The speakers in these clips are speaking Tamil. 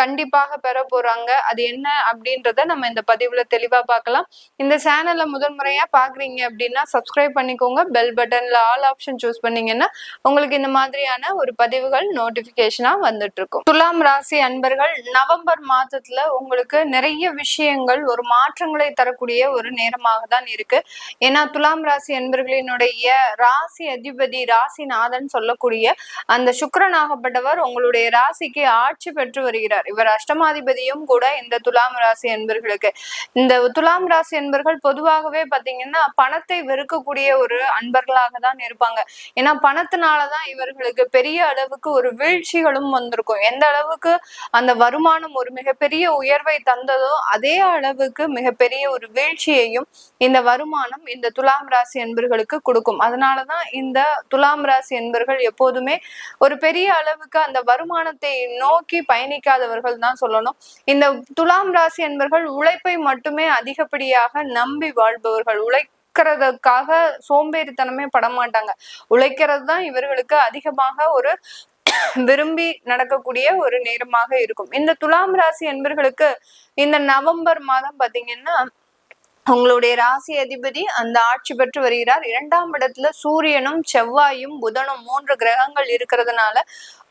கண்டிப்பாக பெற போறாங்க. அது என்ன அப்படின்றத நம்ம இந்த பதிவுல தெளிவா பார்க்கலாம். இந்த சேனல்ல முதல் முறையா பாக்குறீங்க அப்படின்னா சப்ஸ்கிரைப் பண்ணிக்கோங்க. பெல் பட்டன்ல ஆல் ஆப்ஷன் சூஸ் பண்ணீங்கன்னா உங்களுக்கு இந்த மாதிரியான ஒரு பதிவுகள் நோட்டிபிகேஷனா வந்துட்டு இருக்கும் துலாம் ராசி அன்பர்கள் நவம்பர் மாதத்துல உங்களுக்கு நிறைய விஷயங்கள் ஒரு மாற்றங்களை தரக்கூடிய ஒரு நேரமாக தான் இருக்கு. ஏன்னா துலாம் ராசி அன்பர்களினுடைய ராசி அதிபதி ராசிநாதன் சொல்லக்கூடிய அந்த சுக்கிரனாகப்பட்டவர் உங்களுடைய ராசிக்கு ஆட்சி பெற்று வருகிறார். வருகிறார் இவர் அஷ்டமாதிபதியும் கூட இந்த துலாம் ராசி என்பர்களுக்கு. இந்த துலாம் ராசி என்பர்கள் பொதுவாகவே பாத்தீங்கன்னா பணத்தை வெறுக்கக்கூடிய ஒரு அன்பர்களாக தான் இருப்பாங்க. ஏன்னா பணத்தினாலதான் இவர்களுக்கு பெரிய அளவுக்கு ஒரு வீழ்ச்சிகளும் வந்திருக்கும். எந்த அளவுக்கு அந்த வருமானம் ஒரு மிகப்பெரிய உயர்வை தந்ததோ அதே அளவுக்கு மிகப்பெரிய ஒரு வீழ்ச்சியையும் இந்த வருமானம் இந்த துலாம் ராசி என்பர்களுக்கு கொடுக்கும். அதனாலதான் இந்த துலாம் ராசி என்பர்கள் எப்போதுமே ஒரு பெரிய அளவுக்கு அந்த வருமானத்தை நோக்கி பயணிக்காத பயணிக்காதவர்கள் தான் சொல்லணும். இந்த துலாம் ராசி என்பர்கள் உழைப்பை மட்டுமே அதிகப்படியாக நம்பி வாழ்பவர்கள். உழை உழைக்கிறதுக்காக சோம்பேறித்தனமே படமாட்டாங்க. உழைக்கிறது தான் இவர்களுக்கு அதிகமாக ஒரு விரும்பி நடக்கக்கூடிய ஒரு நேரமாக இருக்கும். இந்த துலாம் ராசி என்பர்களுக்கு இந்த நவம்பர் மாதம் பாத்தீங்கன்னா உங்களுடைய ராசி அதிபதி அந்த ஆட்சி பெற்று வருகிறார். இரண்டாம் இடத்துல சூரியனும் செவ்வாயும் புதனும் மூன்று கிரகங்கள் இருக்கிறதுனால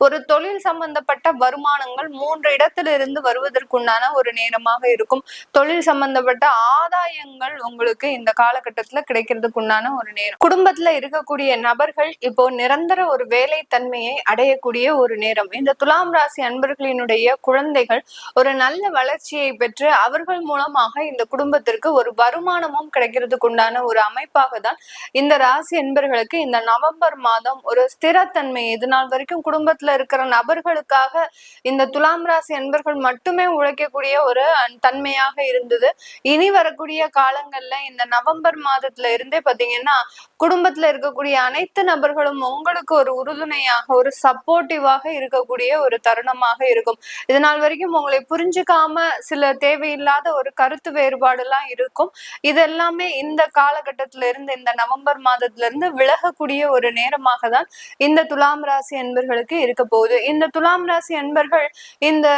ஒரு தொழில் சம்பந்தப்பட்ட வருமானங்கள் மூன்று இடத்திலிருந்து வருவதற்குண்டான ஒரு நேரமாக இருக்கும். தொழில் சம்பந்தப்பட்ட ஆதாயங்கள் உங்களுக்கு இந்த காலகட்டத்துல கிடைக்கிறதுக்குண்டான ஒரு நேரம். குடும்பத்துல இருக்கக்கூடிய நபர்கள் இப்போ நிரந்தர ஒரு வேலை தன்மையை அடையக்கூடிய ஒரு நேரம். இந்த துலாம் ராசி அன்பர்களினுடைய குழந்தைகள் ஒரு நல்ல வளர்ச்சியை பெற்று அவர்கள் மூலமாக இந்த குடும்பத்திற்கு ஒரு வருமானமும் கிடைக்கிறதுக்கு உண்டான ஒரு அமைப்பாக தான் இந்த ராசி என்பர்களுக்கு இந்த நவம்பர் மாதம் ஒரு ஸ்திரத்தன்மை. இது நாள் வரைக்கும் குடும்பத்துல இருக்கிற நபர்களுக்காக இந்த துலாம் ராசி என்பர்கள் மட்டுமே உழைக்கக்கூடிய ஒரு தன்மையாக இருந்தது. இனி வரக்கூடிய காலங்கள்ல இந்த நவம்பர் மாதத்துல இருந்தே பாத்தீங்கன்னா குடும்பத்துல இருக்கக்கூடிய அனைத்து நபர்களும் உங்களுக்கு ஒரு உறுதுணையாக ஒரு சப்போர்ட்டிவாக இருக்கக்கூடிய ஒரு தருணமாக இருக்கும். இது நாள் வரைக்கும் உங்களை புரிஞ்சுக்காம சில தேவையில்லாத ஒரு கருத்து வேறுபாடு எல்லாம் இருக்கும். இது எல்லாமே இந்த காலகட்டத்தில இருந்து இந்த நவம்பர் மாதத்துல இருந்து விலகக்கூடிய ஒரு நேரமாக தான் இந்த துலாம் ராசி என்பர்களுக்கு இருக்க போகுது. இந்த துலாம் ராசி என்பர்கள் இந்த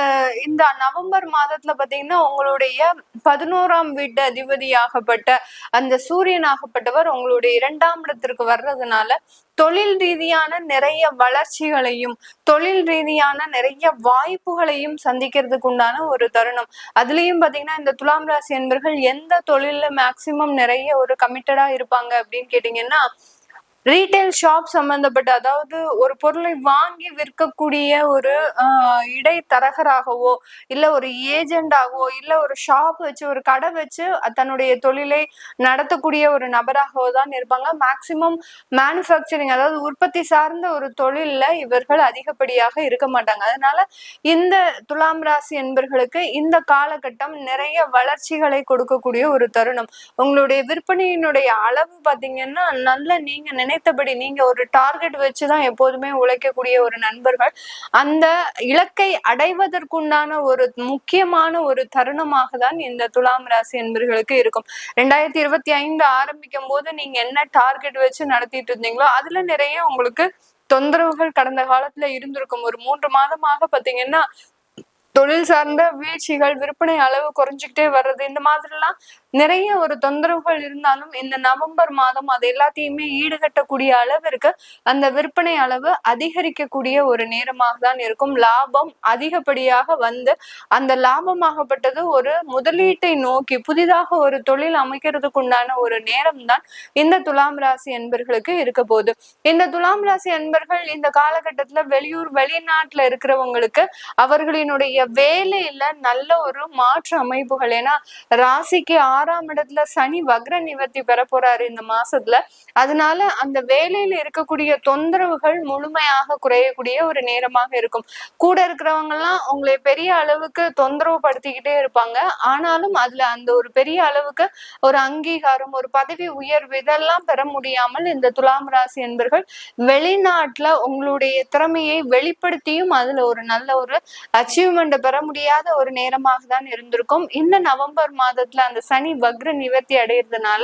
இந்த நவம்பர் மாதத்துல பாத்தீங்கன்னா உங்களுடைய பதினோராம் வீட்டு அதிபதியாகப்பட்ட அந்த சூரியனாகப்பட்டவர் உங்களுடைய இரண்டாம் இடத்திற்கு வர்றதுனால தொழில் ரீதியான நிறைய வளர்ச்சிகளையும் தொழில் ரீதியான நிறைய வாய்ப்புகளையும் சந்திக்கிறதுக்கு உண்டான ஒரு தருணம். அதுலயும் பாத்தீங்கன்னா இந்த துலாம் ராசி என்பர்கள் எந்த தொழில் தொழில்ல மேக்சிமம் நிறைய ஒரு கமிட்டடா இருப்பாங்க அப்படின்னு கேட்டீங்கன்னா ரீட்டைல் ஷாப் சம்பந்தப்பட்ட அதாவது ஒரு பொருளை வாங்கி விற்கக்கூடிய ஒரு இடைத்தரகராகவோ இல்ல ஒரு ஏஜெண்டாகவோ இல்ல ஒரு ஷாப் வச்சு ஒரு கடை வச்சு தன்னுடைய தொழிலை நடத்தக்கூடிய ஒரு நபராகவோ தான் இருப்பாங்க. மேக்சிமம் மேனுஃபேக்சரிங் அதாவது உற்பத்தி சார்ந்த ஒரு தொழில்ல இவர்கள் அதிகப்படியாக இருக்க மாட்டாங்க. அதனால இந்த துலாம் ராசி என்பர்களுக்கு இந்த காலகட்டம் நிறைய வளர்ச்சிகளை கொடுக்கக்கூடிய ஒரு தருணம். உங்களுடைய விற்பனையினுடைய அளவு பாத்தீங்கன்னா நல்ல நீங்க நினைத்தபடி நீங்க ஒரு டார்கெட் வச்சுதான் எப்போதுமே உழைக்கக்கூடிய ஒரு நண்பர்கள். அந்த இலக்கை அடைவதற்குண்டான ஒரு முக்கியமான ஒரு தருணமாக தான் இந்த துலாம் ராசி என்பர்களுக்கு இருக்கும். ரெண்டாயிரத்தி இருபத்தி ஐந்து ஆரம்பிக்கும் போது நீங்க என்ன டார்கெட் வச்சு நடத்திட்டு இருந்தீங்களோ அதுல நிறைய உங்களுக்கு தொந்தரவுகள் கடந்த காலத்துல இருந்திருக்கும். ஒரு மூன்று மாதமாக பாத்தீங்கன்னா தொழில் சார்ந்த வீழ்ச்சிகள் விற்பனை அளவு குறைஞ்சிக்கிட்டே வர்றது இந்த மாதிரிலாம் நிறைய ஒரு தொந்தரவுகள் இருந்தாலும் இந்த நவம்பர் மாதம் அது எல்லாத்தையுமே ஈடுகட்டக்கூடிய அளவிற்கு அந்த விற்பனை அளவு அதிகரிக்கக்கூடிய ஒரு நேரமாக தான் இருக்கும். லாபம் அதிகப்படியாக வந்து அந்த லாபமாகப்பட்டது ஒரு முதலீட்டை நோக்கி புதிதாக ஒரு தொழில் அமைக்கிறதுக்கு உண்டான ஒரு நேரம் தான் இந்த துலாம் ராசி என்பர்களுக்கு இருக்க போகுது. இந்த துலாம் ராசி என்பர்கள் இந்த காலகட்டத்துல வெளியூர் வெளிநாட்டுல இருக்கிறவங்களுக்கு அவர்களினுடைய வேலையில நல்ல ஒரு மாற்று அமைப்புகள். ஏன்னா ராசிக்கு ஆறாம் இடத்துல சனி வக்ர நிவர்த்தி பெற போறாரு இந்த மாசத்துல. அதனால அந்த வேலையில இருக்கக்கூடிய தொந்தரவுகள் முழுமையாக குறையக்கூடிய ஒரு நேரமாக இருக்கும். கூட இருக்கிறவங்க எல்லாம் உங்களை பெரிய அளவுக்கு தொந்தரவு படுத்திக்கிட்டே இருப்பாங்க. ஆனாலும் அதுல அந்த ஒரு பெரிய அளவுக்கு ஒரு அங்கீகாரம் ஒரு பதவி உயர்வு இதெல்லாம் பெற முடியாமல் இந்த துலாம் ராசி என்பர்கள் வெளிநாட்டுல உங்களுடைய திறமையை வெளிப்படுத்தியும் அதுல ஒரு நல்ல ஒரு அச்சீவ்மெண்ட் பெற முடியாத ஒரு நேரமாக தான் இருந்திருக்கும். இந்த நவம்பர் மாதத்துல அந்த சனி வக்ர நிவர்த்தி அடையிறதுனால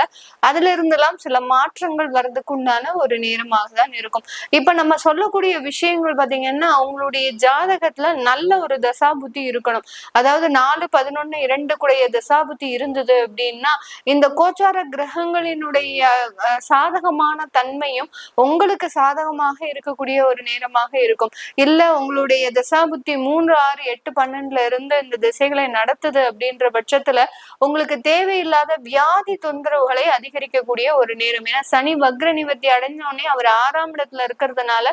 அதுல இருந்தெல்லாம் சில மாற்றங்கள் வர்றதுக்கு உண்டான ஒரு நேரமாக தான் இருக்கும். இப்ப நம்ம சொல்லக்கூடிய விஷயங்கள் பாத்தீங்கன்னா அவங்களுடைய ஜாதகத்துல நல்ல ஒரு தசாபுத்தி இருக்கணும். அதாவது நாலு பதினொன்னு இரண்டு கூடிய தசாபுத்தி இருந்தது அப்படின்னா இந்த கோச்சார கிரகங்களினுடைய சாதகமான தன்மையும் உங்களுக்கு சாதகமாக இருக்கக்கூடிய ஒரு நேரமாக இருக்கும். இல்ல உங்களுடைய தசாபுத்தி மூன்று ஆறு எட்டு பன்னெண்டுல இருந்து இந்த திசைகளை நடத்துது அப்படின்ற பட்சத்துல உங்களுக்கு தேவையில்லாத வியாதி தொந்தரவுகளை அதிகரிக்கக்கூடிய ஒரு நேரம். ஏன்னா சனி வக்ர நிவர்த்தி அடைஞ்ச உடனே அவர் ஆறாம் இடத்துல இருக்கிறதுனால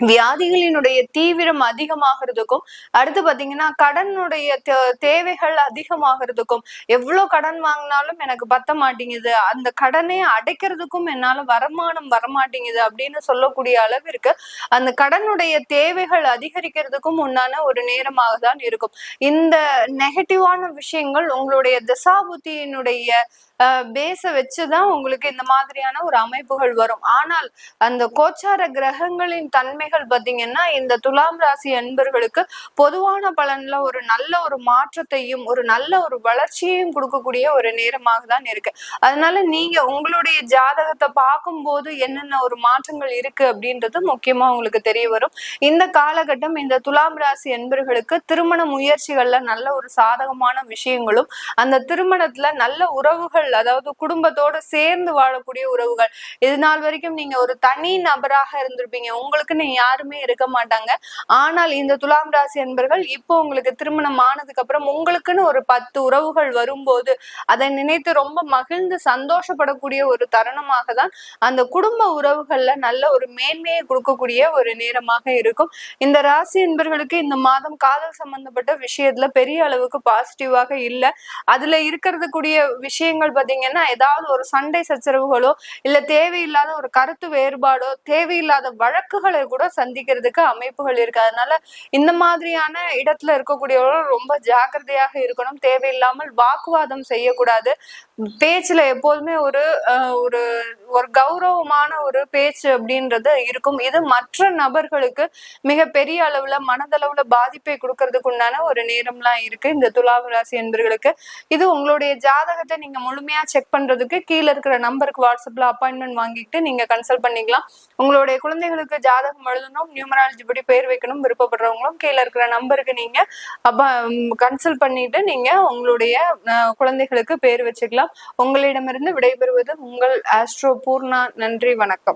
வியாதிகளினுடைய தீவிரம் அதிகமாகிறதுக்கும் அடுத்து பாத்தீங்கன்னா கடனுடைய தே- தேவைகள் அதிகமாகிறதுக்கும் எவ்வளவு கடன் வாங்கினாலும் எனக்கு பத்த மாட்டேங்குது அந்த கடனை அடைக்கிறதுக்கும் என்னால வருமானம் வரமாட்டேங்குது அப்படின்னு சொல்லக்கூடிய அளவிற்கு அந்த கடனுடைய தேவைகள் அதிகரிக்கிறதுக்கும் உண்டான ஒரு நேரமாக தான் இருக்கும். இந்த நெகட்டிவான விஷயங்கள் உங்களுடைய திசாபுத்தியினுடைய பேஸை வச்சுதான் உங்களுக்கு இந்த மாதிரியான ஒரு அமைப்புகள் வரும். ஆனால் அந்த கோச்சார கிரகங்களின் தன்மைகள் பார்த்தீங்கன்னா இந்த துலாம் ராசி அன்பர்களுக்கு பொதுவான பலன்ல ஒரு நல்ல ஒரு மாற்றத்தையும் ஒரு நல்ல ஒரு வளர்ச்சியையும் கொடுக்கக்கூடிய ஒரு நேரமாக தான் இருக்கு. அதனால நீங்க உங்களுடைய ஜாதகத்தை பார்க்கும்போது என்னென்ன ஒரு மாற்றங்கள் இருக்கு அப்படின்றது முக்கியமா உங்களுக்கு தெரிய வரும். இந்த காலகட்டம் இந்த துலாம் ராசி அன்பர்களுக்கு திருமண முயற்சிகள்ல நல்ல ஒரு சாதகமான விஷயங்களும் அந்த திருமணத்துல நல்ல உறவுகள் அதாவது குடும்பத்தோட சேர்ந்து வாழக்கூடிய உறவுகள். இது நாள் வரைக்கும் நீங்க ஒரு தனி நபராக இருந்திருப்பீங்க. உங்களுக்குன்னு யாருமே இருக்க மாட்டாங்க. ஆனால் இந்த துலாம் ராசி என்பர்கள் இப்போ உங்களுக்கு திருமணம் ஆனதுக்கு அப்புறம் உங்களுக்குன்னு ஒரு பத்து உறவுகள் வரும்போது அதை நினைத்து ரொம்ப மகிழ்ந்து சந்தோஷப்படக்கூடிய ஒரு தருணமாக தான் அந்த குடும்ப உறவுகள்ல நல்ல ஒரு மேன்மையை கொடுக்கக்கூடிய ஒரு நேரமாக இருக்கும். இந்த ராசி என்பர்களுக்கு இந்த மாதம் காதல் சம்பந்தப்பட்ட விஷயத்துல பெரிய அளவுக்கு பாசிட்டிவாக இல்லை. அதுல இருக்கிறது கூடிய விஷயங்கள் பாத்தீங்கன்னா ஏதாவது ஒரு சண்டை சச்சரவுகளோ இல்ல தேவையில்லாத ஒரு கருத்து வேறுபாடோ தேவையில்லாத வழக்குகளை கூட சந்திக்கிறதுக்கு அமைப்புகள் இருக்கு. அதனால இந்த மாதிரியான இடத்துல இருக்கக்கூடியவர்கள் ரொம்ப ஜாக்கிரதையாக இருக்கணும். தேவையில்லாமல் வாக்குவாதம் செய்யக்கூடாது. பேச்சுல எப்போதுமே ஒரு ஒரு ஒரு கௌரவமான ஒரு பேச்சு அப்படின்றது இருக்கும். இது மற்ற நபர்களுக்கு மிக பெரிய அளவுல மனதளவுல பாதிப்பை கொடுக்கறதுக்கு உண்டான ஒரு நேரம்லாம் இருக்கு. இந்த துலாம் ராசி என்பர்களுக்கு. இது உங்களுடைய ஜாதகத்தை நீங்க முழு முழுமையா செக் பண்றதுக்கு கீழே இருக்கிற நம்பருக்கு வாட்ஸ்அப்ல அப்பாயின்மெண்ட் வாங்கிட்டு நீங்க கன்சல்ட் பண்ணிக்கலாம். உங்களுடைய குழந்தைகளுக்கு ஜாதகம் எழுதணும் நியூமராலஜி படி பேர் வைக்கணும் விருப்பப்படுறவங்களும் கீழே இருக்கிற நம்பருக்கு நீங்க அப்பா கன்சல்ட் பண்ணிட்டு நீங்க உங்களுடைய குழந்தைகளுக்கு பேர் வச்சுக்கலாம். உங்களிடமிருந்து விடைபெறுவது உங்கள் ஆஸ்ட்ரோ பூர்ணா. நன்றி வணக்கம்.